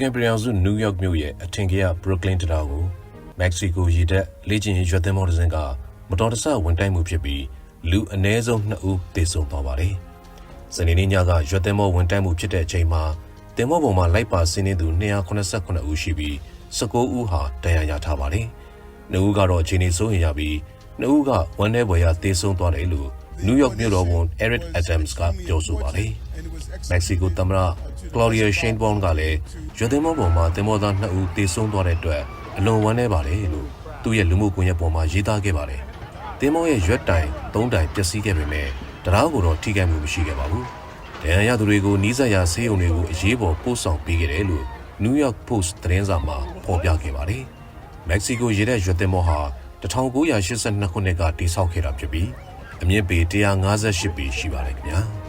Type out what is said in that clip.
ကန်ပြည်အောင်စုနယူးယောက်မြို့ရဲ့အထင်ကရ Brooklyn တံတားကိုမက္ကဆီကိုရေတပ်လေ့ကျင့်ရေးရွက်သင်္ဘောတစ်စင်းကမတော်တဆဝင်တိုက်မှုဖြစ်ပြီးလူအနည်းဆုံး2ဦးသေဆုံးသွားပါတယ်။စနေနေ့ညကရွက်သင်္ဘောဝင်တိုက်မှုဖြစ်တဲ့အချိန်မှာသင်္ဘောပေါ်မှာလိုက်ပါဆင်းနေသူ289ဦးရှိပြီး19ဦးဟာဒဏ်ရာရထားပါတယ်။နှစ်ဦးကတော့အခြေအနေဆိုးရင်ရပြီးနှစ်ဦးကဝန်ထဲဘွယ်ရသေဆုံးသွားတယ်လို့ နယူးယောက်မြို့တော်ဝန် Eric Adams ကပြောဆိုပါတယ်။မက္ကဆီကိုသမ္မတကလော်ဒီယာရှိန်ဘောင်းကလည်းရွေသင်္ဘောပေါ်မှာသင်္ဘောသား2ဦးတေဆုံးသွားတဲ့အတွက်အလွန်ဝမ်းနည်းပါတယ်လို့သူ့ရဲ့လူမှုကွန်ရက်ပေါ်မှာရေးသားခဲ့ပါတယ်။သင်္ဘောရဲ့ရွက်တိုင်၃တိုင်ပျက်စီးခဲ့ပေမဲ့တရားကိုတော့ထိခိုက်မှုမရှိခဲ့ပါဘူး။ဒဏ်ရာရသူတွေကိုနီးစပ်ရာဆေးရုံတွေကိုအရေးပေါ်ပို့ဆောင်ပေးခဲ့တယ်လို့ New York Post သတင်းစာမှာဖော်ပြခဲ့ပါတယ်။မက္ကဆီကိုရေတပ်ရွက်သင်္ဘောဟာ1982ခုနှစ်ကတည်ဆောက်ခဲ့တာဖြစ်ပြီး အမြင့်ပေ158ပေရှိပါတယ်ခင်ဗျာ။